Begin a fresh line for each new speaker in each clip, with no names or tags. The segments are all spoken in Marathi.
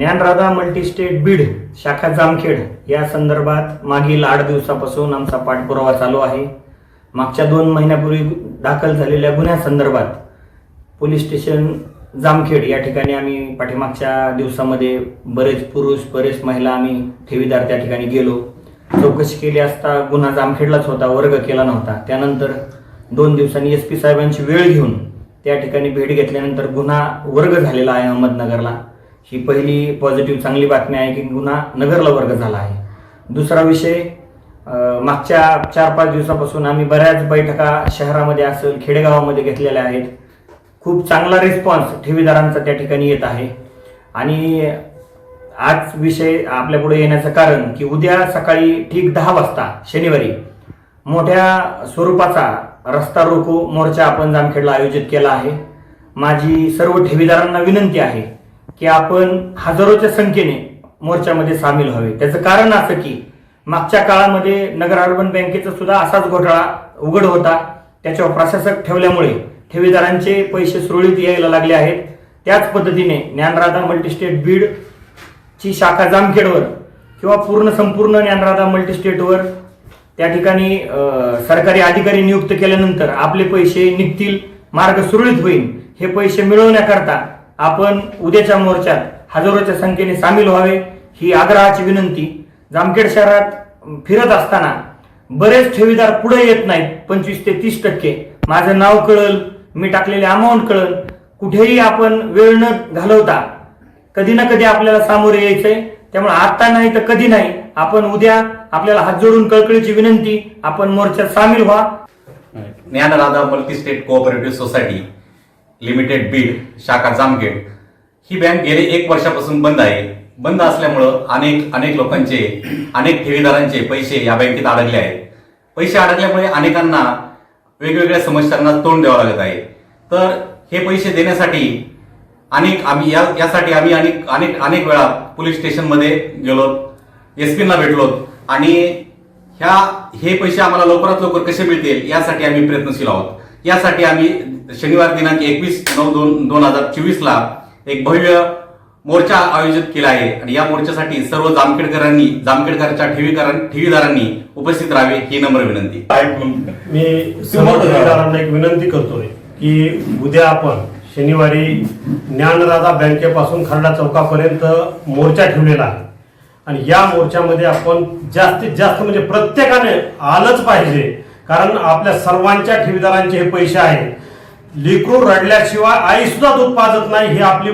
ज्ञानराधा मल्टीस्टेट बीड शाखा जामखेड या संदर्भात मागील आठ दिवसापासून आमचा पाठपुरावा चालू आहे. मागच्या दोन महिन्यापूर्वी दाखल झालेल्या गुन्ह्यासंदर्भात पोलीस स्टेशन जामखेड या ठिकाणी आम्ही पाठीमागच्या दिवसामध्ये बरेच पुरुष बरेच महिला आम्ही ठेवीदार त्या ठिकाणी गेलो. चौकशी केली असता गुन्हा जामखेडलाच होता वर्ग केला नव्हता. त्यानंतर दोन दिवसांनी एस पी साहेबांची वेळ घेऊन त्या ठिकाणी भेट घेतल्यानंतर गुन्हा वर्ग झालेला आहे अहमदनगरला. ही पहिली पॉझिटिव्ह चांगली बातमी आहे की गुन्हा नगरला वर्ग झाला आहे. दुसरा विषय मागच्या चार पाच दिवसापासून आम्ही बऱ्याच बैठका शहरामध्ये असेल खेडेगावामध्ये घेतलेल्या आहेत. खूप चांगला रिस्पॉन्स ठेवीदारांचा त्या ठिकाणी येत आहे. आणि आज विषय आपल्यापुढे येण्याचं कारण की उद्या सकाळी ठीक दहा वाजता शनिवारी मोठ्या स्वरूपाचा रस्ता रोको मोर्चा आपण जामखेडला आयोजित केला आहे. माझी सर्व ठेवीदारांना विनंती आहे की आपण हजारोच्या संख्येने मोर्चामध्ये सामील व्हावे. त्याचं कारण असं की मागच्या काळामध्ये नगर अर्बन बँकेचा सुद्धा असाच घोटाळा उघड होता. त्याच्यावर प्रशासक ठेवल्यामुळे ठेवीदारांचे पैसे सुरळीत यायला लागले आहेत. त्याच पद्धतीने ज्ञानराधा मल्टीस्टेट बीड ची शाखा जामखेडवर किंवा पूर्ण संपूर्ण ज्ञानराधा मल्टीस्टेटवर त्या ठिकाणी सरकारी अधिकारी नियुक्त केल्यानंतर आपले पैसे निघतील मार्ग सुरळीत होईल हे पैसे मिळवण्याकरता आपण उद्याच्या मोर्चात हजारोच्या संख्येने सामील व्हावे ही आग्रहाची विनंती. जामखेड शहरात फिरत असताना बरेच ठेवीदार पुढे येत नाहीत पंचवीस ते तीस टक्के. माझं नाव कळल मी टाकलेले अमाऊंट कळल. कुठेही आपण वेळ न घालवता कधी ना कधी आपल्याला सामोरे यायचंय. त्यामुळे आता नाही तर कधी नाही. आपण उद्या आपल्याला हात जोडून कळकळीची विनंती आपण मोर्चात सामील व्हा.
Dnyanradha multi state cooperative society. Limited Beed शाखा जामखेड. ही बँक गेले एक वर्षापासून बंद आहे. बंद असल्यामुळं अनेक अनेक लोकांचे अनेक ठेवीदारांचे पैसे या बँकेत अडकले आहेत. पैसे अडकल्यामुळे अनेकांना वेगवेगळ्या समस्यांना तोंड द्यावं लागत आहे. तर हे पैसे देण्यासाठी अनेक आम्ही या यासाठी आम्ही अनेक अनेक अनेक वेळा पोलीस स्टेशनमध्ये गेलो एस पींना भेटलो आणि ह्या हे पैसे आम्हाला लवकरात लवकर कसे मिळतील यासाठी आम्ही प्रयत्नशील आहोत. यासाठी आम्ही शनिवार दिनांक एकवीस नऊ दोन दोन हजार चोवीस ला एक भव्य मोर्चा आयोजित केला आहे. आणि या मोर्चासाठी सर्व जामखेडकरांनी जामखेडकरच्या ठेवीकरां ठेवीदारांनी उपस्थित राहावे ही नम्र विनंती.
मी सर्व ठेवीदारांना एक विनंती करतोय की उद्या आपण शनिवारी ज्ञानराधा बँकेपासून खरडा चौकापर्यंत मोर्चा ठेवलेला आहे. आणि या मोर्चामध्ये आपण जास्तीत जास्त म्हणजे प्रत्येकाने आलंच पाहिजे. कारण आपल्या सर्वांच्या ठेवीदारांचे हे पैसे आहेत. लेकरू रडल्याशिवाय आई सुद्धा दूध पाजत नाही हे आपली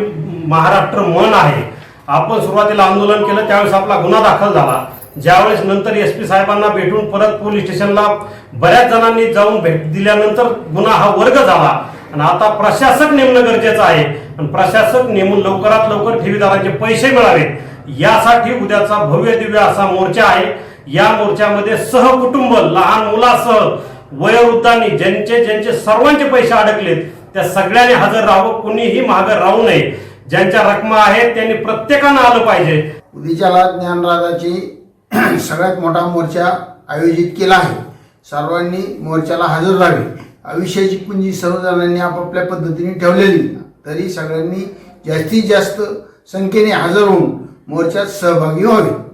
महाराष्ट्र मन आहे. आपण सुरुवातीला आंदोलन केलं त्यावेळेस आपला गुन्हा दाखल झाला. ज्यावेळेस नंतर एस पी साहेबांना भेटून परत पोलीस स्टेशनला बऱ्याच जणांनी जाऊन भेट दिल्यानंतर गुन्हा हा वर्ग झाला. आणि आता प्रशासक नेमणं गरजेचं आहे. आणि प्रशासक नेमून लवकरात लवकर ठेवीदारांचे पैसे मिळावेत यासाठी उद्याचा भव्य दिव्य असा मोर्चा आहे. या मोर्चामध्ये सहकुटुंब लहान मुलासह वयोवृद्धांनी ज्यांचे ज्यांचे सर्वांचे पैसे अडकलेत त्या सगळ्यांनी हजर राहावं कुणीही मागं राहू नये. ज्यांच्या रकमा आहेत त्यांनी प्रत्येकानं आलं पाहिजे.
उद्याच्याला ज्ञानराजाची सगळ्यात मोठा मोर्चा आयोजित केला आहे. सर्वांनी मोर्चाला हजर राहावे. आयुष्याची पुंजी सर्वजणांनी आपापल्या पद्धतीने ठेवलेली. तरी सगळ्यांनी जास्तीत जास्त संख्येने हजर होऊन मोर्चात सहभागी व्हावे.